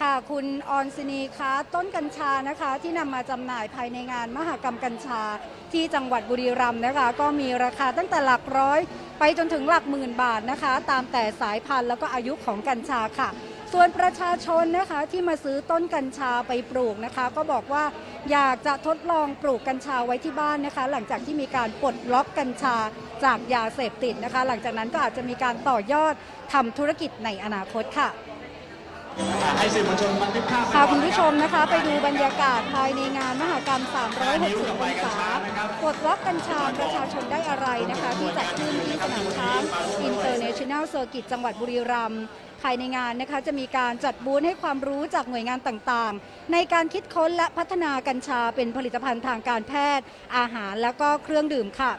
ค่ะคุณออนซินีคะต้นกัญชานะคะ ที่นำมาจำหน่ายภายในงานมหกรรมกัญชา ที่จังหวัดบุรีรัมย์นะคะ ก็มีราคาตั้งแต่หลักร้อย ไปจนถึงหลักหมื่นบาทนะคะ ตามแต่สายพันธุ์แล้วก็อายุของกัญชาค่ะ ส่วนประชาชนนะคะที่มาซื้อต้นกัญชาไปปลูกนะคะ ก็บอกว่าอยากจะทดลองปลูกกัญชาไว้ที่บ้านนะคะ หลังจากที่มีการปลดล็อกกัญชาจากยาเสพติดนะคะ หลังจากนั้นก็อาจจะมีการต่อยอดทำธุรกิจในอนาคตค่ะ ให้สื่อมวลชนบันทึกภาพพาคุณผู้ชมนะคะ ไปดูบรรยากาศภายในงานมหกรรม 360องศาปลดล็อกกัญชาประชาชนได้อะไรนะคะ ที่จัดขึ้นที่สนามช้าง International Circuit จังหวัดบุรีรัมย์ภายในงานนะคะจะมีการจัดบูธให้ความรู้จากหน่วยงานต่างๆ ในการคิดค้นและพัฒนากัญชาเป็นผลิตภัณฑ์ทางการแพทย์ อาหารและก็เครื่องดื่มค่ะ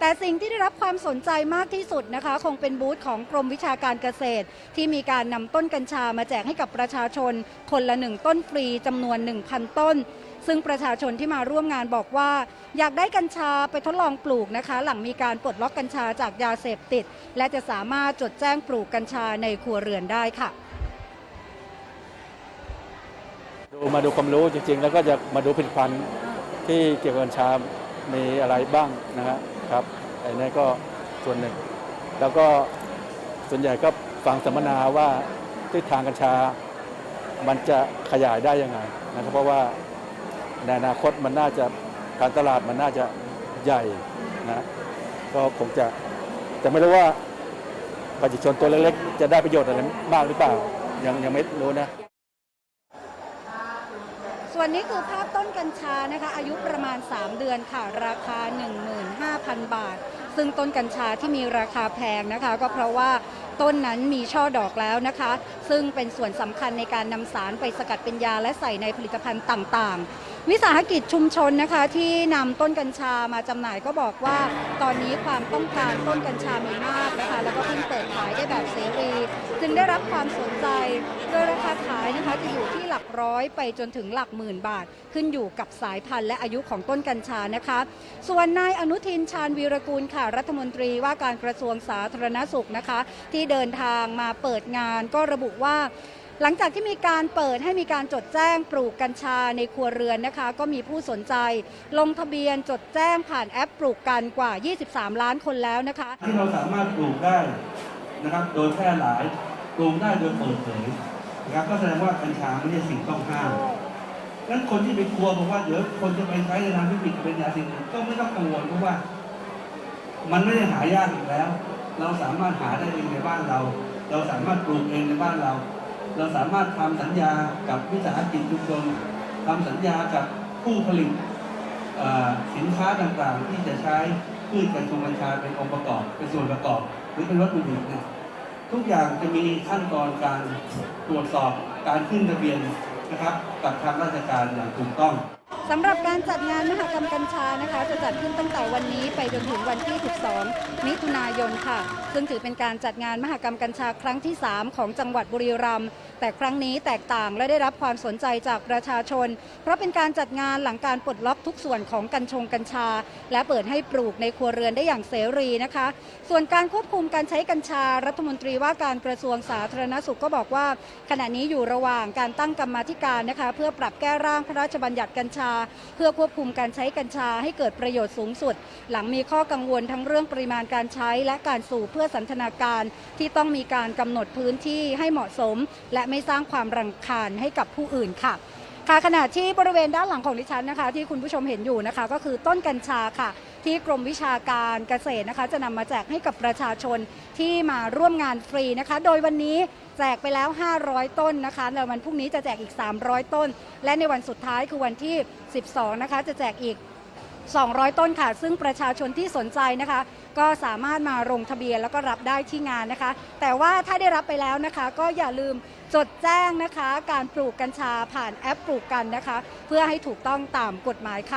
แต่สิ่งที่ได้รับความสนใจมากที่สุดนะคะ คงเป็นบูธของกรมวิชาการเกษตร ที่มีการนำต้นกัญชามาแจกให้กับประชาชน คนละหนึ่งต้นฟรีจำนวน 1,000 ต้น ซึ่งประชาชนที่มาร่วมงานบอกว่า อยากได้กัญชาไปทดลองปลูกนะคะ หลังมีการปลดล็อกกัญชาจากยาเสพติด และจะสามารถจดแจ้งปลูกกัญชาในครัวเรือนได้ค่ะดูมาดูความรู้จริงๆ แล้วก็จะมาดูผลิตภัณฑ์ที่เกี่ยวกับกัญชา มีอะไรบ้างนะฮะ ครับไอ้นั่นก็ส่วนหนึ่ง แล้วก็ส่วนใหญ่ก็ฟังสัมมนาว่าทิศทางกัญชา มันจะขยายได้ยังไงนะครับเพราะว่าในอนาคตมันน่าจะการตลาดมันน่าจะใหญ่นะก็คงจะแต่ไม่รู้ว่าประชาชนตัวเล็กๆ จะได้ประโยชน์อะไรมากหรือเปล่า ยังยังไม่รู้นะ ส่วนนี้คือภาพต้นกัญชานะคะ อายุประมาณ 3 เดือนค่ะ ราคา 15,000 บาท ซึ่งต้นกัญชาที่มีราคาแพงนะคะ ก็เพราะว่า ต้นนั้นมีช่อดอกแล้วนะคะ ซึ่งเป็นส่วนสำคัญในการนำสารไปสกัดเป็นยาและใส่ในผลิตภัณฑ์ต่างๆ วิสาหกิจชุมชนนะคะที่นำต้นกัญชามาจำหน่ายก็บอกว่า ตอนนี้ความต้องการต้นกัญชามีมากนะคะแล้วก็เพิ่งเปิดขายได้แบบเสรีจึงได้รับความสนใจโดยราคาขายนะคะจะอยู่ที่หลักร้อยไปจนถึงหลักหมื่นบาท ขึ้นอยู่กับสายพันธุ์และอายุของต้นกัญชานะคะ ส่วนนายอนุทินชาญวีรกูลค่ะรัฐมนตรีว่าการกระทรวงสาธารณสุขนะคะ ที่เดินทางมาเปิดงาน ก็ระบุว่า หลังจากที่มีการเปิดให้มีการจดแจ้งปลูกกัญชาในครัวเรือนนะคะ ก็มีผู้สนใจ ลงทะเบียนจดแจ้งผ่านแอปปลูกกันกว่า 23 ล้านคนแล้วนะคะ ที่เราสามารถปลูกได้นะครับโดยแพร่หลายปลูกได้โดยเปิดเผยนะครับก็แสดงว่ากัญชาไม่ใช่สิ่งต้องห้ามนั้นคนที่ไปกลัวบอกว่าเดี๋ยวคนจะไปใช้ในทางที่ผิดเป็นยาเสพติดก็ไม่ต้องกังวลเพราะว่า มันไม่ได้หายากอีกแล้ว เราสามารถหาได้เองในบ้านเรา เราสามารถปลูกเองในบ้านเรา เราสามารถทำสัญญากับวิสาหกิจชุมชนทำสัญญากับผู้ผลิตสินค้าต่างๆ ที่จะใช้พืชกัญชงกัญชาเป็นองค์ประกอบ เป็นส่วนประกอบ หรือเป็นวัตถุดิบเนี่ยทุกอย่างจะมีขั้นตอนการตรวจสอบการขึ้นทะเบียนนะครับ กับทางราชการอย่างถูกต้อง สำหรับการจัดงานมหกรรมกัญชานะคะ จะจัดขึ้นตั้งแต่วันนี้ไปจนถึงวันที่ 12 มิถุนายนค่ะ ซึ่งถือเป็นการจัดงานมหกรรมกัญชาครั้งที่ 3 ของจังหวัดบุรีรัมย์แต่ครั้งนี้แตกต่างและได้รับความสนใจจากประชาชน เพราะเป็นการจัดงานหลังการปลดล็อกทุกส่วนของกัญชงกัญชา และเปิดให้ปลูกในครัวเรือนได้อย่างเสรีนะคะ ส่วนการควบคุมการใช้กัญชา รัฐมนตรีว่าการกระทรวงสาธารณสุขก็บอกว่า ขณะนี้อยู่ระหว่างการตั้งกรรมาธิการนะคะ เพื่อปรับแก้ร่างพระราชบัญญัติกัญชาเพื่อควบคุมการใช้กัญชาให้เกิดประโยชน์สูงสุด หลังมีข้อกังวลทั้งเรื่องปริมาณการใช้ และการสูบเพื่อสันทนาการที่ต้องมีการกำหนดพื้นที่ให้เหมาะสม และไม่สร้างความรังคาญให้กับผู้อื่นค่ะค่ะขณะที่บริเวณด้านหลังของดิฉันนะคะ ที่คุณผู้ชมเห็นอยู่นะคะ ก็คือต้นกัญชาค่ะที่กรมวิชาการเกษตรนะคะ จะนำมาแจกให้กับประชาชนที่มาร่วมงานฟรีนะคะ โดยวันนี้แจกไปแล้ว 500 ต้นนะคะแล้ววันพรุ่งนี้จะแจกอีก 300 ต้น และในวันสุดท้ายคือวันที่ 12 นะคะ จะแจกอีก 200 ต้นค่ะ ซึ่งประชาชนที่สนใจนะคะ ก็สามารถมาลงทะเบียนแล้วก็รับได้ที่งานนะคะ แต่ว่าถ้าได้รับไปแล้วนะคะ ก็อย่าลืมจดแจ้งนะคะ การปลูกกัญชาผ่านแอปปลูกกันนะคะ เพื่อให้ถูกต้องตามกฎหมายค่ะ